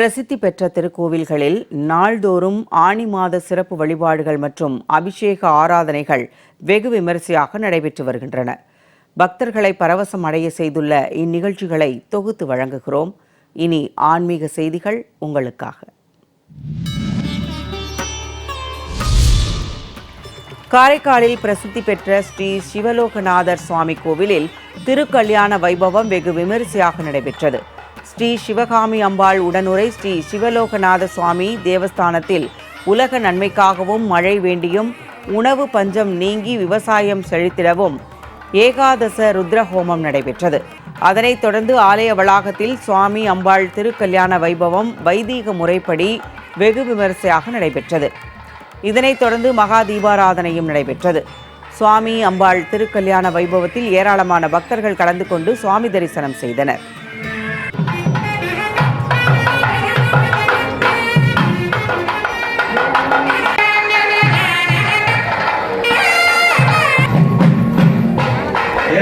பிரசித்தி பெற்ற திருக்கோவில்களில் நாள்தோறும் ஆனி மாத சிறப்பு வழிபாடுகள் மற்றும் அபிஷேக ஆராதனைகள் வெகு விமரிசையாக நடைபெற்று வருகின்றன. பக்தர்களை பரவசம் அடைய செய்துள்ள இந்நிகழ்ச்சிகளை தொகுத்து வழங்குகிறோம். இனி ஆன்மீக செய்திகள் உங்களுக்காக. காரைக்காலில் பிரசித்தி பெற்ற ஸ்ரீ சிவலோகநாதர் சுவாமி கோவிலில் திருக்கல்யாண வைபவம் வெகு விமரிசையாக நடைபெற்றது. ஸ்ரீ சிவகாமி அம்பாள் உடனுரை ஸ்ரீ சிவலோகநாத சுவாமி தேவஸ்தானத்தில் உலக நன்மைக்காகவும் மழை வேண்டியும் உணவு பஞ்சம் நீங்கி விவசாயம் செழித்திடவும் ஏகாதச ருத்ர ஹோமம் நடைபெற்றது. அதனைத் தொடர்ந்து ஆலய வளாகத்தில் சுவாமி அம்பாள் திருக்கல்யாண வைபவம் வைதீக முறைப்படி வெகு விமரிசையாக நடைபெற்றது. இதனைத் தொடர்ந்து மகா தீபாராதனையும் நடைபெற்றது. சுவாமி அம்பாள் திருக்கல்யாண வைபவத்தில் ஏராளமான பக்தர்கள் கலந்து கொண்டு சுவாமி தரிசனம் செய்தனர்.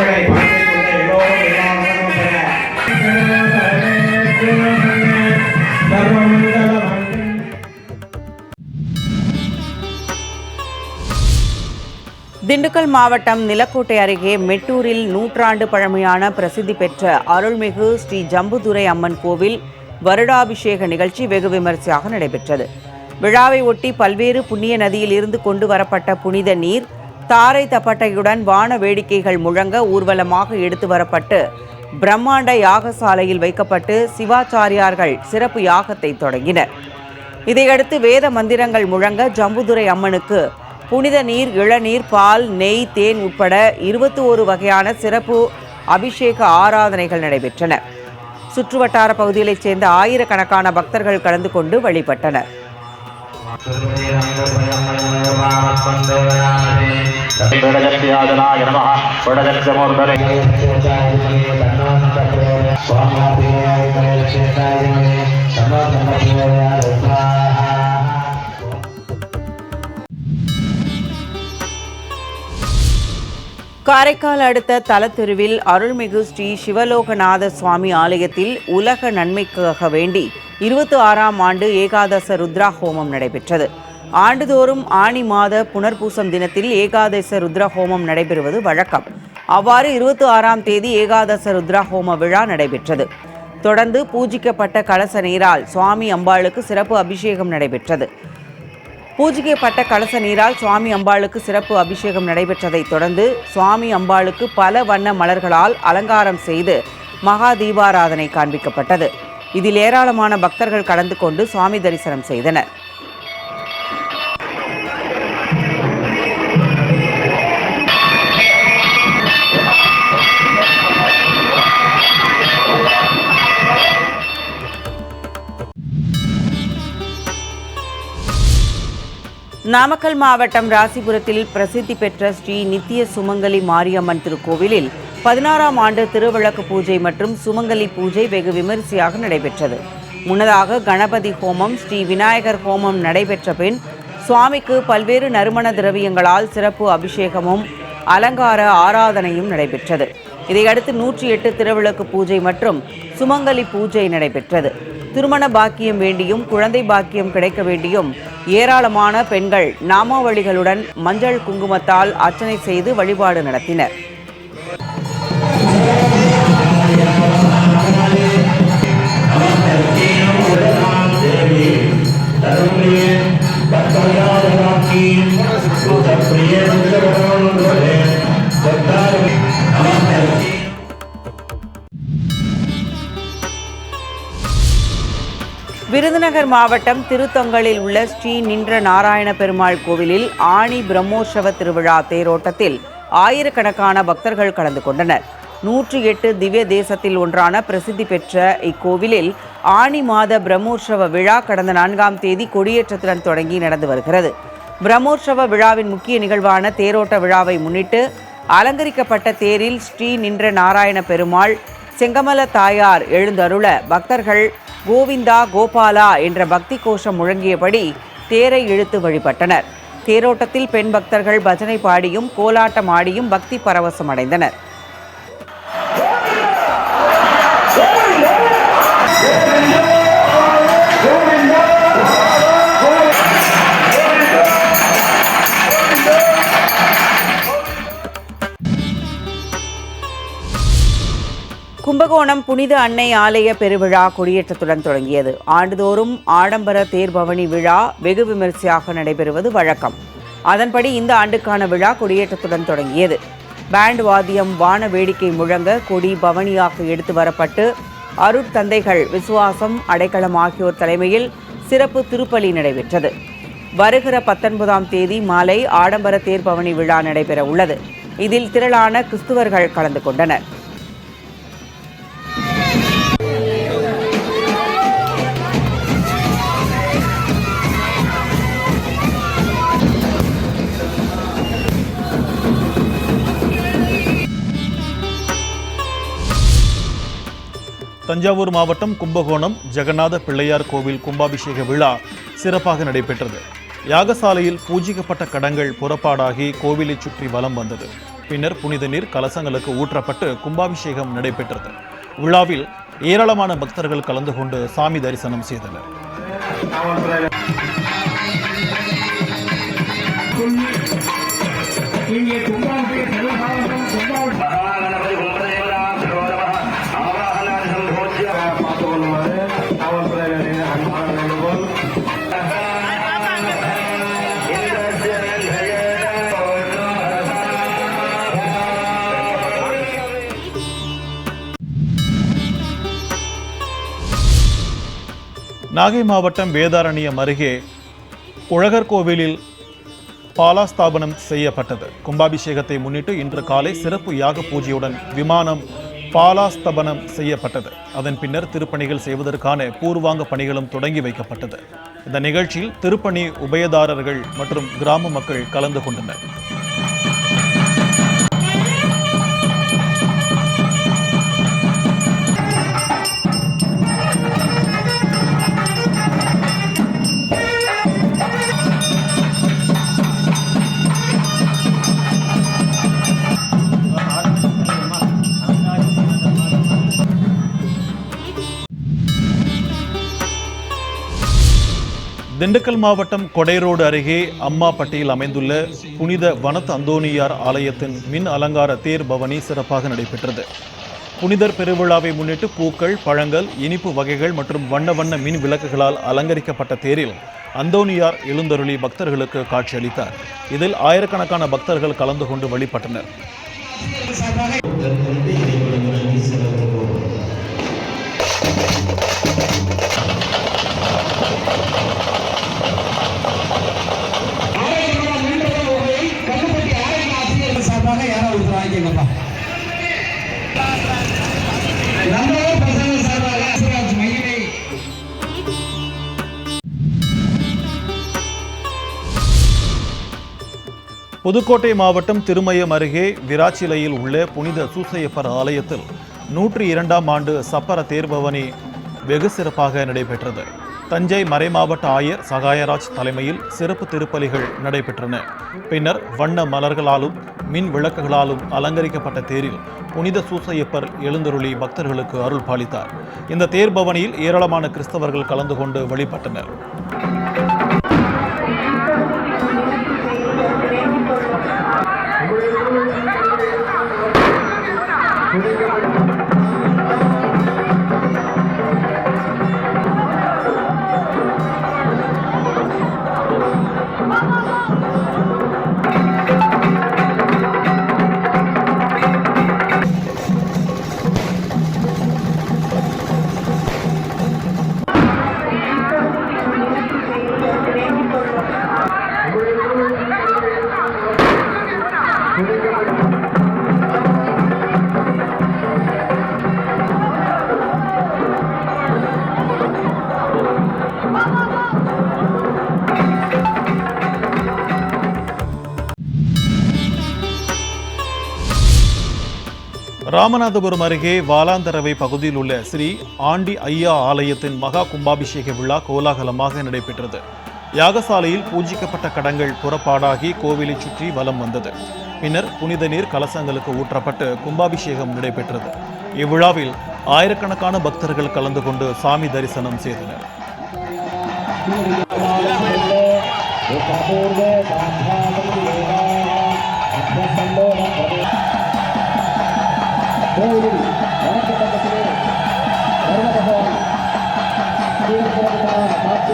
ஏழை பார்த்துக் கொண்ட எல்லோரும் திண்டுக்கல் மாவட்டம் நிலக்கோட்டை அருகே மெட்டூரில் நூற்றாண்டு பழமையான பிரசித்தி பெற்ற அருள்மிகு ஸ்ரீ ஜம்புதுரை அம்மன் கோவில் வருடாபிஷேக நிகழ்ச்சி வெகு விமரிசையாக நடைபெற்றது. விழாவை ஒட்டி பல்வேறு புண்ணிய நதியில் இருந்து கொண்டு வரப்பட்ட புனித நீர் தாரை தப்பட்டையுடன் வான வேடிக்கைகள் முழங்க ஊர்வலமாக எடுத்து வரப்பட்டு பிரம்மாண்ட யாகசாலையில் வைக்கப்பட்டு சிவாச்சாரியார்கள் சிறப்பு யாகத்தை தொடங்கினர். இதையடுத்து வேத மந்திரங்கள் முழங்க ஜம்புதுரை அம்மனுக்கு புனித நீர் இளநீர் பால் நெய் தேன் உட்பட இருபத்தி ஒரு வகையான சிறப்பு அபிஷேக ஆராதனைகள் நடைபெற்றன. சுற்றுவட்டார பகுதிகளைச் சேர்ந்த ஆயிரக்கணக்கான பக்தர்கள் கலந்து கொண்டு வழிபட்டனர். षडजस्याजनाय नमः षडजस्यमूर्धने காரைக்கால் அடுத்த தலத்தெருவில் அருள்மிகு ஸ்ரீ சிவலோகநாத சுவாமி ஆலயத்தில் உலக நன்மைக்காக வேண்டி இருபத்தி ஆறாம் ஆண்டு ஏகாதச ருத்ரா ஹோமம் நடைபெற்றது. ஆண்டுதோறும் ஆனி மாத புனர்பூசம் தினத்தில் ஏகாதச ருத்ர ஹோமம் நடைபெறுவது வழக்கம். அவ்வாறு இருபத்தி ஆறாம் தேதி ஏகாதச ருத்ரா ஹோம விழா நடைபெற்றது. தொடர்ந்து பூஜிக்கப்பட்ட கலச நீரால் சுவாமி அம்பாளுக்கு சிறப்பு அபிஷேகம் நடைபெற்றது. பூஜிக்கப்பட்ட கலச நீரால் சுவாமி அம்பாளுக்கு சிறப்பு அபிஷேகம் நடைபெற்றதைத் தொடர்ந்து சுவாமி அம்பாளுக்கு பல வண்ண மலர்களால் அலங்காரம் செய்து மகா தீபாராதனை காண்பிக்கப்பட்டது. இதில் ஏராளமான பக்தர்கள் கலந்து கொண்டு சுவாமி தரிசனம் செய்தனர். நாமக்கல் மாவட்டம் ராசிபுரத்தில் பிரசித்தி பெற்ற ஸ்ரீ நித்திய சுமங்கலி மாரியம்மன் திருக்கோவிலில் பதினாறாம் ஆண்டு திருவிளக்கு பூஜை மற்றும் சுமங்கலி பூஜை வெகு விமரிசையாக நடைபெற்றது. முன்னதாக கணபதி ஹோமம் ஸ்ரீ விநாயகர் ஹோமம் நடைபெற்ற பின் சுவாமிக்கு பல்வேறு நறுமண திரவியங்களால் சிறப்பு அபிஷேகமும் அலங்கார ஆராதனையும் நடைபெற்றது. இதையடுத்து நூற்றி எட்டு திருவிளக்கு பூஜை மற்றும் சுமங்கலி பூஜை நடைபெற்றது. திருமண பாக்கியம் வேண்டியும் குழந்தை பாக்கியம் கிடைக்க வேண்டியும் ஏராளமான பெண்கள் நாமாவளிகளுடன் மஞ்சள் குங்குமத்தால் அர்ச்சனை செய்து வழிபாடு நடத்தினர். விருதுநகர் மாவட்டம் திருத்தொங்கலில் உள்ள ஸ்ரீ நின்ற நாராயண பெருமாள் கோவிலில் ஆணி பிரம்மோற்சவ திருவிழா தேரோட்டத்தில் ஆயிரக்கணக்கான பக்தர்கள் கலந்து கொண்டனர். நூற்றி எட்டு திவ்ய தேசத்தில் ஒன்றான பிரசித்தி பெற்ற இக்கோவிலில் ஆணி மாத பிரம்மோற்சவ விழா கடந்த நான்காம் தேதி கொடியேற்றத்துடன் தொடங்கி நடந்து வருகிறது. பிரம்மோற்சவ விழாவின் முக்கிய நிகழ்வான தேரோட்ட விழாவை முன்னிட்டு அலங்கரிக்கப்பட்ட தேரில் ஸ்ரீ நின்ற நாராயண பெருமாள் செங்கமல தாயார் எழுந்தருள பக்தர்கள் கோவிந்தா கோபாலா என்ற பக்தி கோஷம் முழங்கியபடி தேரை இழுத்து வழிபட்டனர். தேரோட்டத்தில் பெண் பக்தர்கள் பஜனை பாடியும் கோலாட்டம் ஆடியும் பக்தி பரவசம் அடைந்தனர். கும்பகோணம் புனித அன்னை ஆலய பெருவிழா கொடியேற்றத்துடன் தொடங்கியது. ஆண்டுதோறும் ஆடம்பர தேர்பவனி விழா வெகு விமரிசையாக நடைபெறுவது வழக்கம். அதன்படி இந்த ஆண்டுக்கான விழா கொடியேற்றத்துடன் தொடங்கியது. பேண்ட் வாத்தியம் வான வேடிக்கை முழங்க கொடி பவனியாக எடுத்து வரப்பட்டு அருட்தந்தைகள் விசுவாசம் அடைக்கலம் ஆகியோர் தலைமையில் சிறப்பு திருப்பலி நடைபெற்றது. வருகிற பத்தொன்பதாம் தேதி மாலை ஆடம்பர தேர்பவனி விழா நடைபெற உள்ளது இதில் திரளான கிறிஸ்துவர்கள் கலந்து கொண்டனர். தஞ்சாவூர் மாவட்டம் கும்பகோணம் ஜெகநாத பிள்ளையார் கோவில் கும்பாபிஷேக விழா சிறப்பாக நடைபெற்றது. யாகசாலையில் பூஜிக்கப்பட்ட கடங்கள் புறப்பாடாகி கோவிலை சுற்றி வலம் வந்தது. பின்னர் புனித நீர் கலசங்களுக்கு ஊற்றப்பட்டு கும்பாபிஷேகம் நடைபெற்றது. விழாவில் ஏராளமான பக்தர்கள் கலந்து கொண்டு சாமி தரிசனம் செய்தனர். நாகை மாவட்டம் வேதாரண்யம் அருகே குழகர் கோவிலில் பாலாஸ்தாபனம் செய்யப்பட்டது. கும்பாபிஷேகத்தை முன்னிட்டு இன்று காலை சிறப்பு யாக பூஜையுடன் விமானம் பாலாஸ்தபனம் செய்யப்பட்டது. அதன் பின்னர் திருப்பணிகள் செய்வதற்கான பூர்வாங்க பணிகளும் தொடங்கி வைக்கப்பட்டது. இந்த நிகழ்ச்சியில் திருப்பணி உபயதாரர்கள் மற்றும் கிராம மக்கள் கலந்து கொண்டனர். திண்டுக்கல் மாவட்டம் கொடைரோடு அருகே அம்மாப்பட்டியில் அமைந்துள்ள புனித வனத் அந்தோனியார் ஆலயத்தின் மின் அலங்கார தேர் பவனி சிறப்பாக நடைபெற்றது. புனிதர் பெருவிழாவை முன்னிட்டு பூக்கள் பழங்கள் இனிப்பு வகைகள் மற்றும் வண்ண வண்ண மின் விளக்குகளால் அலங்கரிக்கப்பட்ட தேரில் அந்தோனியார் எழுந்தருளி பக்தர்களுக்கு காட்சியளித்தார். இதில் ஆயிரக்கணக்கான பக்தர்கள் கலந்து கொண்டு வழிபட்டனர். புதுக்கோட்டை மாவட்டம் திருமயம் அருகே விராச்சிலையில் உள்ள புனித சூசையப்பர் ஆலயத்தில் நூற்றி இரண்டாம் ஆண்டு சப்பர தேர்பவனி வெகு சிறப்பாக நடைபெற்றது. தஞ்சை மறைமாவட்ட ஆயர் சகாயராஜ் தலைமையில் சிறப்பு திருப்பலிகள் நடைபெற்றன. பின்னர் வண்ண மலர்களாலும் மின் விளக்குகளாலும் அலங்கரிக்கப்பட்ட தேரில் புனித சூசையப்பர் எழுந்தருளி பக்தர்களுக்கு அருள் பாலித்தார். இந்த தேர்பவனியில் ஏராளமான கிறிஸ்தவர்கள் கலந்து கொண்டு வழிபட்டனர். ராமநாதபுரம் அருகே வாலாந்தரவை பகுதியில் உள்ள ஸ்ரீ ஆண்டி ஐயா ஆலயத்தின் மகா கும்பாபிஷேக விழா கோலாகலமாக நடைபெற்றது. யாகசாலையில் பூஜிக்கப்பட்ட கடங்கள் புறப்பாடாகி கோவிலை சுற்றி வலம் வந்தது. பின்னர் புனித நீர் கலசங்களுக்கு ஊற்றப்பட்டு கும்பாபிஷேகம் நடைபெற்றது. இவ்விழாவில் ஆயிரக்கணக்கான பக்தர்கள் கலந்து கொண்டு சாமி தரிசனம் செய்தனர். கோவிலில் வடக்கு பக்கத்திலே வருண பகவான் கோவில் வணக்கப்பட்ட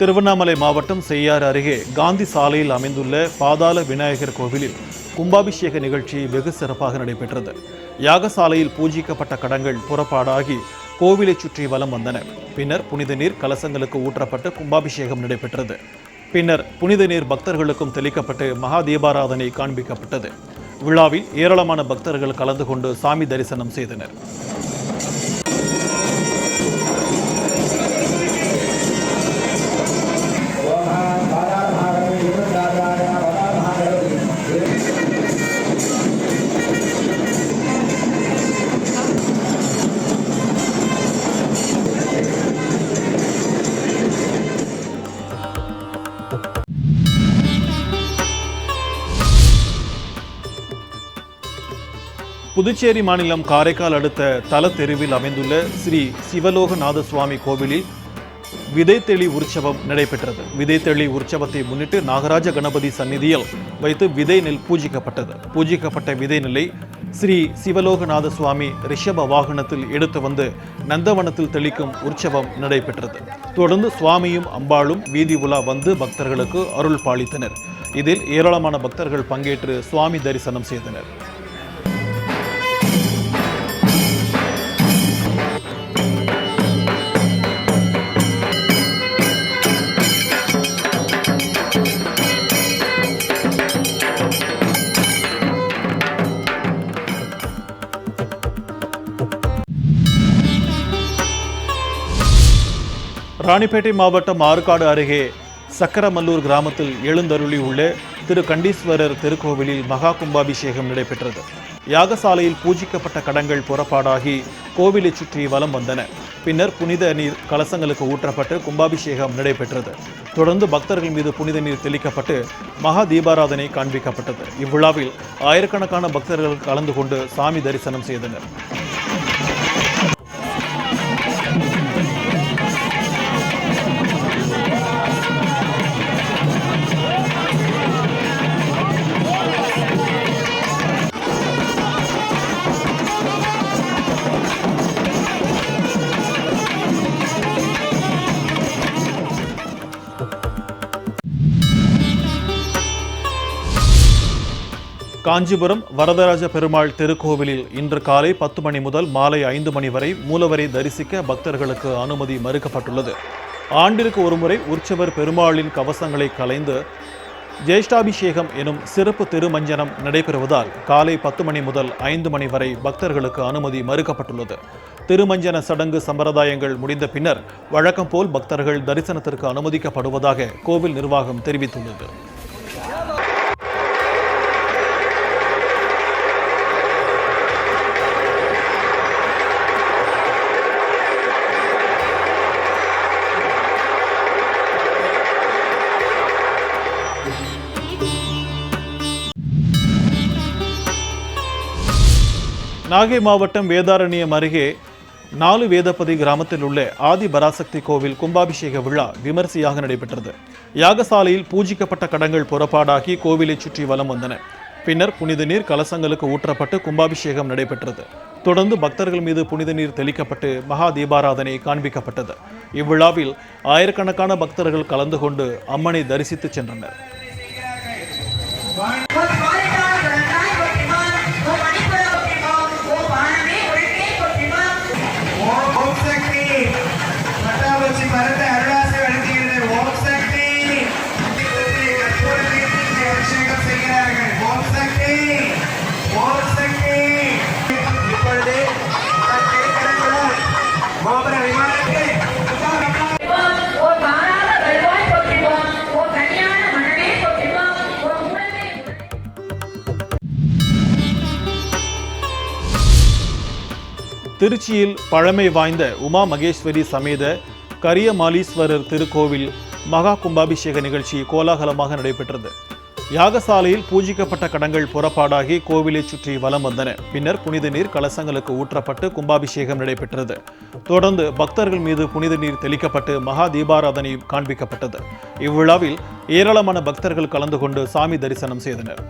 திருவண்ணாமலை மாவட்டம் செய்யாறு அருகே காந்தி சாலையில் அமைந்துள்ள பாதாள விநாயகர் கோவிலில் கும்பாபிஷேக நிகழ்ச்சி வெகு சிறப்பாக நடைபெற்றது. யாகசாலையில் பூஜிக்கப்பட்ட கடங்கள் புறப்பாடாகி கோவிலை சுற்றி வலம் வந்தன. பின்னர் புனித நீர் கலசங்களுக்கு ஊற்றப்பட்டு கும்பாபிஷேகம் நடைபெற்றது. பின்னர் புனித நீர் பக்தர்களுக்கும் தெளிக்கப்பட்டு மகா தீபாராதனை காண்பிக்கப்பட்டது. விழாவில் ஏராளமான பக்தர்கள் கலந்து கொண்டு சாமி தரிசனம் செய்தனர். புதுச்சேரி மாநிலம் காரைக்கால் அடுத்த தல தெருவில் அமைந்துள்ள ஸ்ரீ சிவலோகநாத சுவாமி கோவிலில் விதைத்தெளி உற்சவம் நடைபெற்றது. விதைத்தெளி உற்சவத்தை முன்னிட்டு நாகராஜ கணபதி சந்நிதியில் வைத்து விதை நெல் பூஜிக்கப்பட்டது. பூஜிக்கப்பட்ட விதை நெல்லை ஸ்ரீ சிவலோகநாத சுவாமி ரிஷப வாகனத்தில் எடுத்து வந்து நந்தவனத்தில் தெளிக்கும் உற்சவம் நடைபெற்றது. தொடர்ந்து சுவாமியும் அம்பாளும் வீதி உலா வந்து பக்தர்களுக்கு அருள் பாலித்தனர். இதில் ஏராளமான பக்தர்கள் பங்கேற்று சுவாமி தரிசனம் செய்தனர். ராணிப்பேட்டை மாவட்டம் ஆற்காடு அருகே சக்கரமல்லூர் கிராமத்தில் எழுந்தருளி உள்ள திரு கண்டீஸ்வரர் திருக்கோவிலில் மகா கும்பாபிஷேகம் நடைபெற்றது. யாகசாலையில் பூஜிக்கப்பட்ட கடங்கள் புறப்பாடாகி கோவிலை சுற்றி வலம் வந்தன. பின்னர் புனித நீர் கலசங்களுக்கு ஊற்றப்பட்டு கும்பாபிஷேகம் நடைபெற்றது. தொடர்ந்து பக்தர்கள் மீது புனித நீர் தெளிக்கப்பட்டு மகா தீபாராதனை காண்பிக்கப்பட்டது. இவ்விழாவில் ஆயிரக்கணக்கான பக்தர்கள் கலந்து கொண்டு சாமி தரிசனம் செய்தனர். காஞ்சிபுரம் வரதராஜ பெருமாள் திருக்கோவிலில் இன்று காலை பத்து மணி முதல் மாலை ஐந்து மணி வரை மூலவரை தரிசிக்க பக்தர்களுக்கு அனுமதி மறுக்கப்பட்டுள்ளது. ஆண்டிற்கு ஒருமுறை உற்சவர் பெருமாளின் கவசங்களை கலைந்து ஜேஷ்டாபிஷேகம் எனும் சிறப்பு திருமஞ்சனம் நடைபெறுவதால் காலை பத்து மணி முதல் ஐந்து மணி வரை பக்தர்களுக்கு அனுமதி மறுக்கப்பட்டுள்ளது. திருமஞ்சன சடங்கு சம்பிரதாயங்கள் முடிந்த பின்னர் வழக்கம் போல் பக்தர்கள் தரிசனத்திற்கு அனுமதிக்கப்படுவதாக கோவில் நிர்வாகம் தெரிவித்துள்ளது. நாகை மாவட்டம் வேதாரண்யம் அருகே நாலு வேதபதி கிராமத்தில் உள்ள ஆதி பராசக்தி கோவில் கும்பாபிஷேக விழா விமரிசையாக நடைபெற்றது. யாகசாலையில் பூஜிக்கப்பட்ட கடங்கள் புறப்பாடாகி கோவிலை சுற்றி வலம் வந்தன. பின்னர் புனித நீர் கலசங்களுக்கு ஊற்றப்பட்டு கும்பாபிஷேகம் நடைபெற்றது. தொடர்ந்து பக்தர்கள் மீது புனித நீர் தெளிக்கப்பட்டு மகா தீபாராதனை காண்பிக்கப்பட்டது. இவ்விழாவில் ஆயிரக்கணக்கான பக்தர்கள் கலந்து கொண்டு அம்மனை தரிசித்து சென்றனர். திருச்சியில் பழமை வாய்ந்த உமா மகேஸ்வரி சமேத கரியமாலீஸ்வரர் திருக்கோவில் மகா கும்பாபிஷேக நிகழ்ச்சி கோலாகலமாக நடைபெற்றது. யாகசாலையில் பூஜிக்கப்பட்ட கடங்கள் புறப்பாடாகி கோவிலை சுற்றி வலம் வந்தன. பின்னர் புனித நீர் கலசங்களுக்கு ஊற்றப்பட்டு கும்பாபிஷேகம் நடைபெற்றது. தொடர்ந்து பக்தர்கள் மீது புனித நீர் தெளிக்கப்பட்டு மகா தீபாராதனை காண்பிக்கப்பட்டது. இவ்விழாவில் ஏராளமான பக்தர்கள் கலந்து கொண்டு சாமி தரிசனம் செய்தனர்.